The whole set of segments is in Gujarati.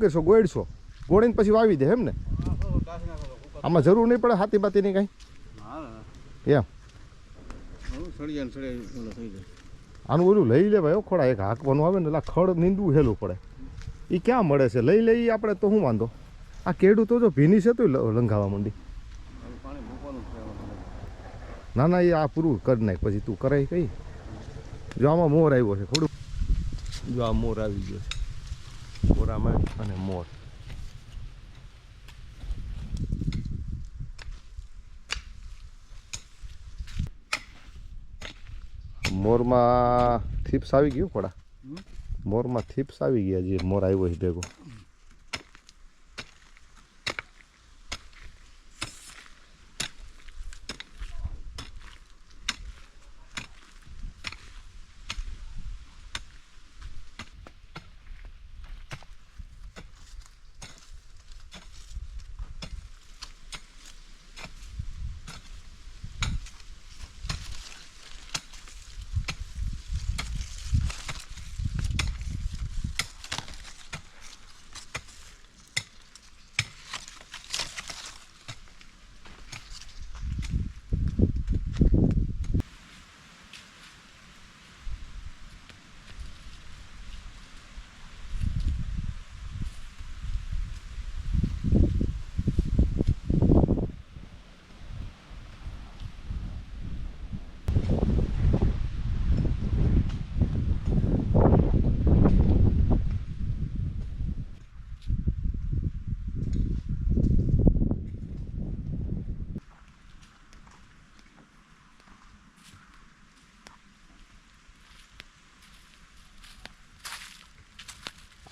કરશો ગોળશો ગોળીને પછી વાવી દે એમ ને આમાં જરૂર નહીં પડે હાથી બાતીની કાંઈ એમ. આનું ઓલું લઈ લેવાય હો ખોડા. એક હાંકવાનું આવે ને એટલે આ ખડ નીંદવું હેલું પડે. એ ક્યાં મળે છે? લઈ લઈ આપણે તો શું વાંધો? આ કેડું તો જો ભીની છે તો લંઘાવા માંડી. ના ના એ આ પૂરું કરી નાખ પછી તું કરાય કઈ? જો આમાં મોર આવ્યો છે થોડું જો આ મોર આવી ગયો છે. મોરામાં અને મોર મોરમાં થીપ્સ આવી ગયું ખોડા? મોરમાં થીપ્સ આવી ગયા જે મોર આવ્યો છે ભેગો.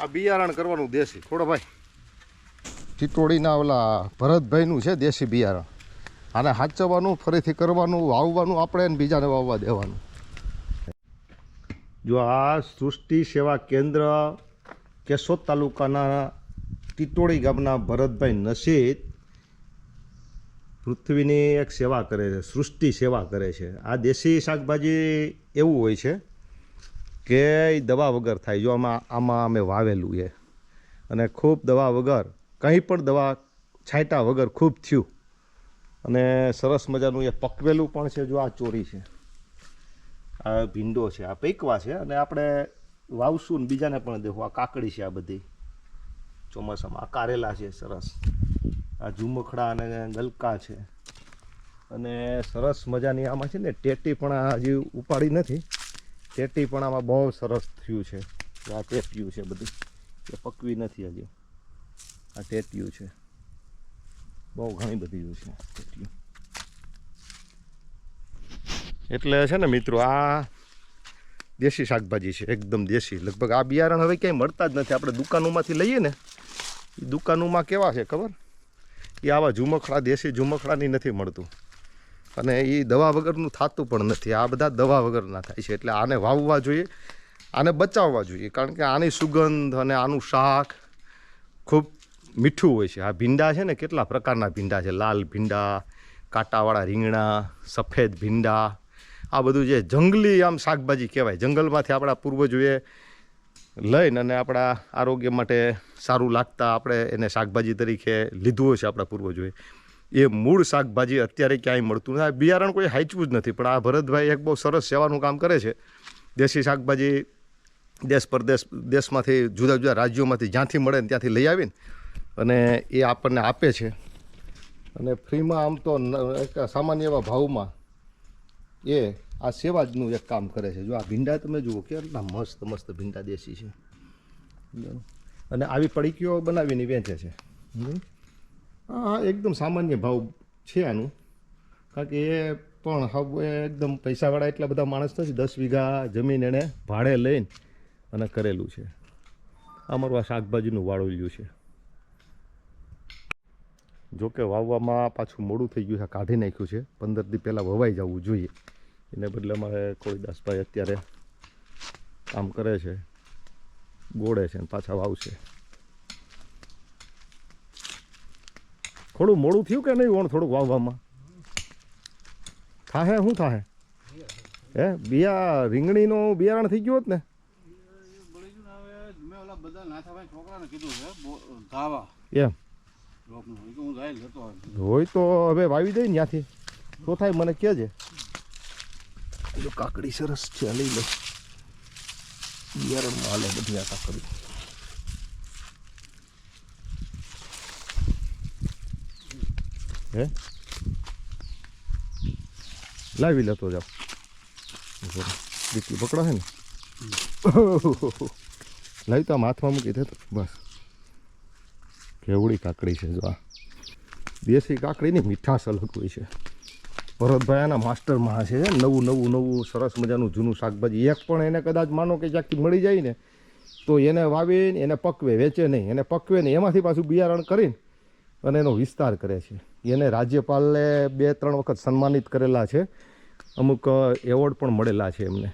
આ બિયારણ કરવાનું દેશી. થોડો ભાઈ. ટીટોળીના ઓલા ભરતભાઈનું છે દેશી બિયારણ. આને હાચવવાનું ફરીથી કરવાનું વાવવાનું આપણે ને બીજાને વાવવા દેવાનું. જો આ સૃષ્ટિ સેવા કેન્દ્ર કેશોદ તાલુકાના ટીટોળી ગામના ભરતભાઈ નસીદ પૃથ્વીની એક સેવા કરે છે સૃષ્ટિ સેવા કરે છે. આ દેશી શાકભાજી એવું હોય છે કે દવા વગર થાય, જો આમાં આમાં અમે વાવેલું છે. અને ખૂબ દવા વગર, કંઈ પણ દવા છાંટા વગર ખૂબ થયું. અને સરસ મજાનું એ પકવેલું પણ છે, જો આ ચોરી છે. આ ભીંડો છે, આ પૈકવા છે, અને આપણે વાવશું ને બીજાને પણ દેખો આ કાકડી છે આ બધી. ચોમાસામાં આ કારેલા છે, સરસ. આ ઝુમખડા અને ગલકા છે. અને સરસ મજાની આમાં છે ને ટેટી પણ હજી ઉપાડી નથી. ટેટી પણ આમાં બહુ સરસ થયું છે. આ ટેટિયું છે બધું. એ પકવી નથી હજી. આ ટેટિયું છે. બહુ ઘણી બધી છે ટેટિયું. એટલે છે ને મિત્રો, આ દેશી શાકભાજી છે. એકદમ દેશી. લગભગ આ બિયારણ હવે ક્યાંય મળતા જ નથી. આપણે દુકાનોમાંથી લઈએ ને એ દુકાનોમાં કેવા છે ખબર? એ આવા ઝુમખડા, દેશી ઝુમખડાની નથી મળતું. અને એ દવા વગરનું થતું પણ નથી. આ બધા દવા વગરના થાય છે. એટલે આને વાવવા જોઈએ, આને બચાવવા જોઈએ. કારણ કે આની સુગંધ અને આનું શાક ખૂબ મીઠું હોય છે. આ ભીંડા છે ને, કેટલા પ્રકારના ભીંડા છે? લાલ ભીંડા, કાંટાવાળા રીંગણા, સફેદ ભીંડા. આ બધું જે જંગલી આમ શાકભાજી કહેવાય. જંગલમાંથી આપણા પૂર્વજોએ લઈને અને આપણા આરોગ્ય માટે સારું લાગતા આપણે એને શાકભાજી તરીકે લીધું હોય છે આપણા પૂર્વજોએ. એ મૂળ શાકભાજી અત્યારે ક્યાંય મળતું નથી. બિયારણ કોઈ હાચવું જ નથી, પણ આ ભરતભાઈ એક બહુ સરસ સેવાનું કામ કરે છે. દેશી શાકભાજી દેશ પરદેશ, દેશમાંથી જુદા જુદા રાજ્યોમાંથી જ્યાંથી મળે ને ત્યાંથી લઈ આવીને અને એ આપણને આપે છે. અને ફ્રીમાં આમ તો એક સામાન્ય એવા ભાવમાં એ આ સેવા જનું એક કામ કરે છે. જો આ ભીંડા તમે જુઓ, કેટલા મસ્ત મસ્ત ભીંડા દેશી છે. અને આવી પડીકીઓ બનાવીને વેચે છે? હા એકદમ સામાન્ય ભાવ છે આનું. કારણ કે એ પણ હવે એકદમ પૈસાવાળા એટલા બધા માણસ નથી, દસ વીઘા જમીન એણે ભાડે લઈને અને કરેલું છે. અમારું આ શાકભાજીનું વાળોલ્યું છે. જોકે વાવવામાં પાછું મોડું થઈ ગયું છે કાઢી નાખ્યું છે. પંદર દી પહેલાં વવાઈ જવું જોઈએ. એને બદલે અમારે કોળીદાસભાઈ અત્યારે કામ કરે છે, ગોળે છે ને પાછા વાવશે. થોડું મોડું થયું કે નહીં ઓણ થોડુંક વાવવામાં? થાહે શું થાહે? હે, બિયા રીંગણીનું બિયારણ થઈ ગયું હોત ને? એમ. હોય તો હવે વાવી દઈ ત્યાંથી. શું થાય, મને કહેજે. કાકડી સરસ છે, લઈ લો. બિયારણ માલે બધી આ કાકડી. હે? લાવી લેતો જાવ દીકરી પકડા છે ને? લાવી તો આમ હાથમાં મૂકી દે બસ. કેવડી કાકડી છે જો આ. દેશી કાકડીની મીઠાશ અલગ હોય છે. ભરતભાઈ આના માસ્ટરમાં છે નવું નવું નવું સરસ મજાનું જૂનું શાકભાજી. એક પણ એને કદાચ માનો કે ક્યાંકથી મળી જાય ને તો એને વાવીને એને પકવે વેચે નહીં. એને પકવે નહીં. એમાંથી પાછું બિયારણ કરીને અને એનો વિસ્તાર કરે છે. એને રાજ્યપાલે બે ત્રણ વખત સન્માનિત કરેલા છે. અમુક એવોર્ડ પણ મળેલા છે એમને.